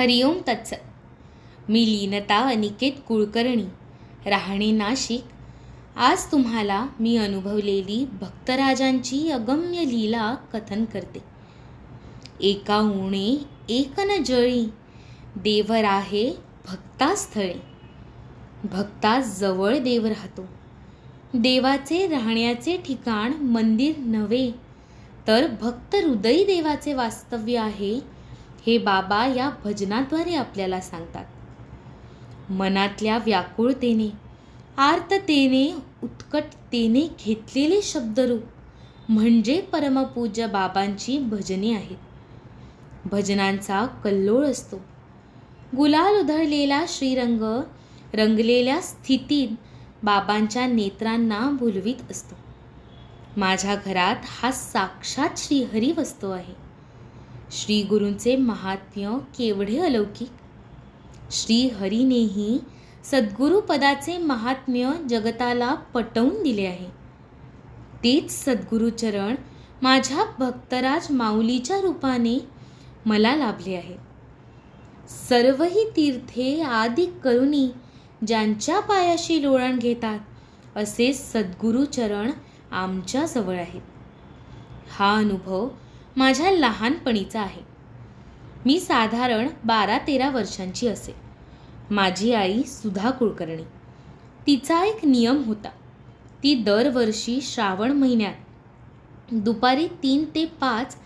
हरिओम तत्सत मी लीनता अनिकेत कुलकर्णी राहणे नाशिक. आज तुम्हाला मी अनुभवलेली भक्तराजांची अगम्य लीला कथन करते. एका उणे एक न जळी देवर आहे भक्तास्थळे. भक्तास जवळ देव राहतो. देवाचे राहण्याचे ठिकाण मंदिर नव्हे तर भक्त हृदयी देवाचे वास्तव्य आहे हे बाबा या भजनाद्वारे आपल्याला सांगतात. मनातल्या व्याकुळतेने आर्ततेने उत्कटतेने घेतलेले शब्दरूप म्हणजे परमपूज्य बाबांची भजने आहेत. भजनांचा कल्लोळ असतो. गुलाल उधळलेला श्रीरंग रंगलेल्या स्थितीत बाबांच्या नेत्रांना भुलवीत असतो. माझ्या घरात हा साक्षात श्रीहरी वस्तू आहे. श्रीगुरूंचे महात्म्य केवढे अलौकिक? श्रीहरीनेही सद्गुरुपदाचे महात्म्य जगताला पटवून दिले आहे. तेच सद्गुरुचरण माझ्या भक्तराज माऊलीच्या रूपाने मला लाभले आहे. सर्वही तीर्थे आदि करुणी ज्यांच्या पायाशी लोळण घेतात असे सद्गुरुचरण आमच्याजवळ आहेत हा अनुभव माझ्या लहानपणीचा आहे. मी साधारण बारा तेरा वर्षांची असे. माझी आई सुधा कुलकर्णी. तिचा एक नियम होता. ती दरवर्षी श्रावण महिन्यात दुपारी तीन ते पाच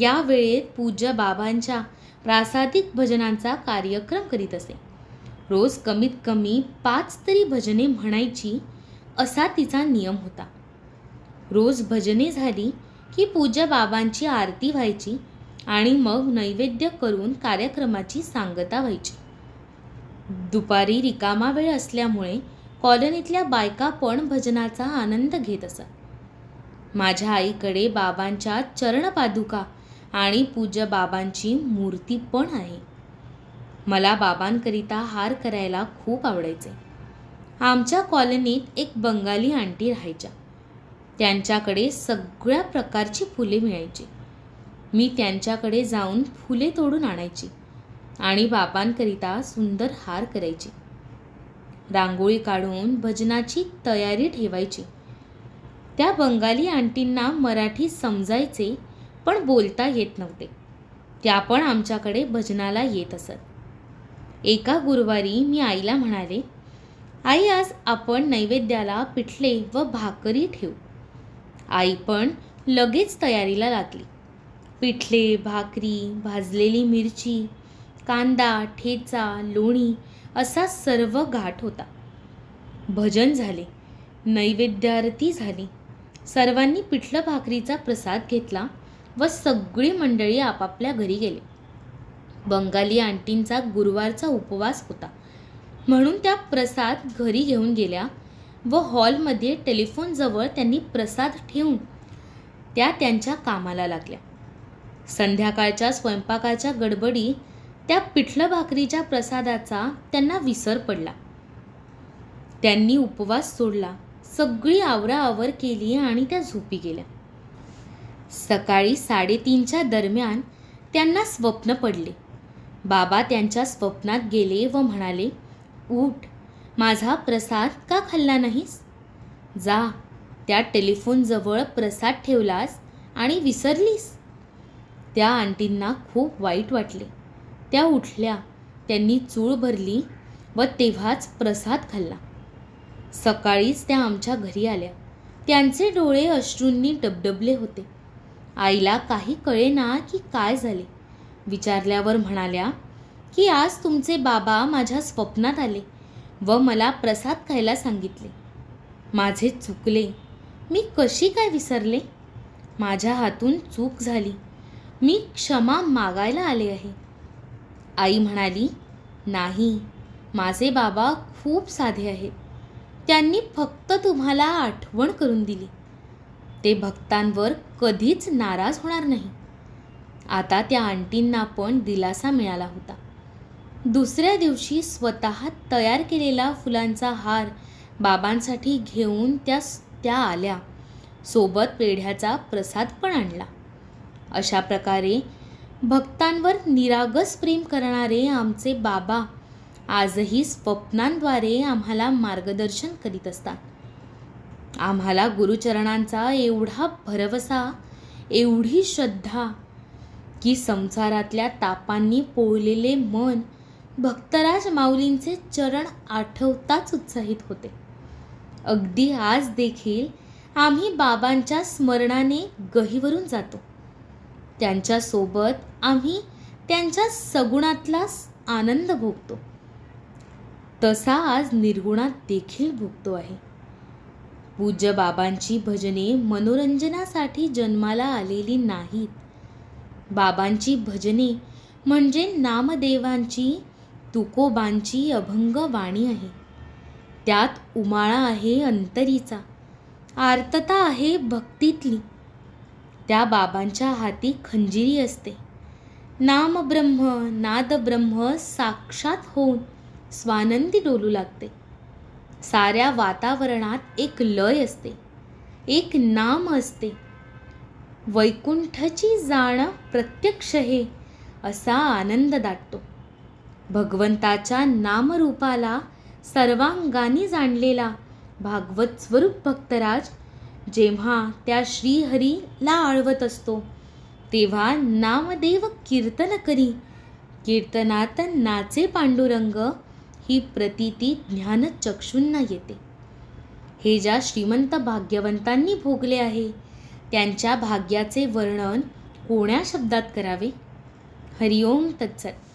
या वेळेत पूज्य बाबांच्या प्रासादिक भजनांचा कार्यक्रम करीत असे. रोज कमीत कमी पाच तरी भजने म्हणायची असा तिचा नियम होता. रोज भजने झाली की पूज्य बाबांची आरती व्हायची आणि मग नैवेद्य करून कार्यक्रमाची सांगता व्हायची. दुपारी रिकामा वेळ असल्यामुळे कॉलनीतल्या बायका पण भजनाचा आनंद घेत असत. माझ्या आईकडे बाबांच्या चरणपादुका आणि पूज्य बाबांची मूर्ती पण आहे. मला बाबांकरिता हार करायला खूप आवडायचे. आमच्या कॉलनीत एक बंगाली आंटी राहायच्या. त्यांच्याकडे सगळ्या प्रकारची फुले मिळायची. मी त्यांच्याकडे जाऊन फुले तोडून आणायची आणि बाबांकरिता सुंदर हार करायची. रांगोळी काढून भजनाची तयारी ठेवायची. त्या बंगाली आंटींना मराठी समजायचे पण बोलता येत नव्हते. त्या पण आमच्याकडे भजनाला येत असत. एका गुरुवारी मी आईला म्हणाले आई आज आपण नैवेद्याला पिठले व भाकरी ठेवू. आई पण लगेच तयारीला लागली. पिठले भाकरी भाजलेली मिरची कांदा ठेचा लोणी असा सर्व घाट होता. भजन झाले नैवेद्यारती झाली. सर्वांनी पिठलं भाकरीचा प्रसाद घेतला व सगळी मंडळी आपापल्या घरी गेले. बंगाली आंटींचा गुरुवारचा उपवास होता. म्हणून त्या प्रसाद घरी घेऊन गेल्या व हॉलमध्ये टेलिफोनजवळ त्यांनी प्रसाद ठेवून त्या त्यांच्या कामाला लागल्या. संध्याकाळच्या स्वयंपाकाच्या गडबडी त्या पिठलं भाकरीच्या प्रसादाचा त्यांना विसर पडला. त्यांनी उपवास सोडला सगळी आवराआवर केली आणि त्या झोपी गेल्या. सकाळी साडेतीनच्या दरम्यान त्यांना स्वप्न पडले. बाबा त्यांच्या स्वप्नात गेले व म्हणाले उठ माझा प्रसाद का खाल्ला नाहीस? जा त्या टेलिफोनजवळ प्रसाद ठेवलास आणि विसरलीस? त्या आंटींना खूप वाईट वाटले. त्या उठल्या त्यांनी चूळ भरली व तेव्हाच प्रसाद खाल्ला. सकाळीच त्या आमच्या घरी आल्या. त्यांचे डोळे अश्रूंनी डबडबले होते. आईला काही कळेना की काय झाले. विचारल्यावर म्हणाल्या की आज तुमचे बाबा माझ्या स्वप्नात आले. व मला प्रसाद खायला सांगितले. माझे चुकले. मी कशी काय विसरले? माझ्या हातून चूक झाली. मी क्षमा मागायला आले आहे. आई म्हणाली नाही माझे बाबा खूप साधे आहेत. त्यांनी फक्त तुम्हाला आठवण करून दिली. ते भक्तांवर कधीच नाराज होणार नाही. आता त्या आंटींना पण दिलासा मिळाला होता. दुसऱ्या दिवशी स्वतः तयार केलेला फुलांचा हार बाबांसाठी घेऊन त्या त्या आल्या. सोबत पेढ्याचा प्रसाद पण आणला. अशा प्रकारे भक्तांवर निरागस प्रेम करणारे आमचे बाबा आजही स्वप्नांद्वारे आम्हाला मार्गदर्शन करीत असतात. आम्हाला गुरुचरणांचा एवढा भरवसा एवढी श्रद्धा की संसारातल्या तापांनी पोळलेले मन भक्तराज माऊलींचे चरण आठवताच उत्साहित होते. अगदी आज देखील आम्ही बाबांच्या स्मरणाने गहीवरून जातो. त्यांच्यासोबत आम्ही त्यांच्या सगुणातला आनंद भोगतो. तसा आज निर्गुणात देखील भोगतो आहे. पूज्य बाबांची भजने मनोरंजनासाठी जन्माला आलेली नाहीत. बाबांची भजने म्हणजे नामदेवांची तुकोबांची अभंग वाणी आहे. त्यात उमाळा आहे अंतरीचा आर्तता आहे भक्तीतली. त्या बाबांच्या हाती खंजिरी असते. नाम ब्रह्म नाद ब्रह्म साक्षात होऊन स्वानंदी डोलू लागते. साऱ्या वातावरणात एक लय असते एक नाम असते. वैकुंठची जाण प्रत्यक्ष हे असा आनंद दाटतो. भगवंताच्या नामरूपाला सर्वांगाने जाणलेला भागवत स्वरूप भक्तराज जेव्हा त्या श्रीहरीला आळवत असतो तेव्हा नामदेव कीर्तन करी. कीर्तनात नाचे पांडुरंग ही प्रतीती ज्ञानचक्षूंना येते. हे ज्या श्रीमंत भाग्यवंतांनी भोगले आहे त्यांच्या भाग्याचे वर्णन कोण्या शब्दात करावे? हरिओम तत्सत.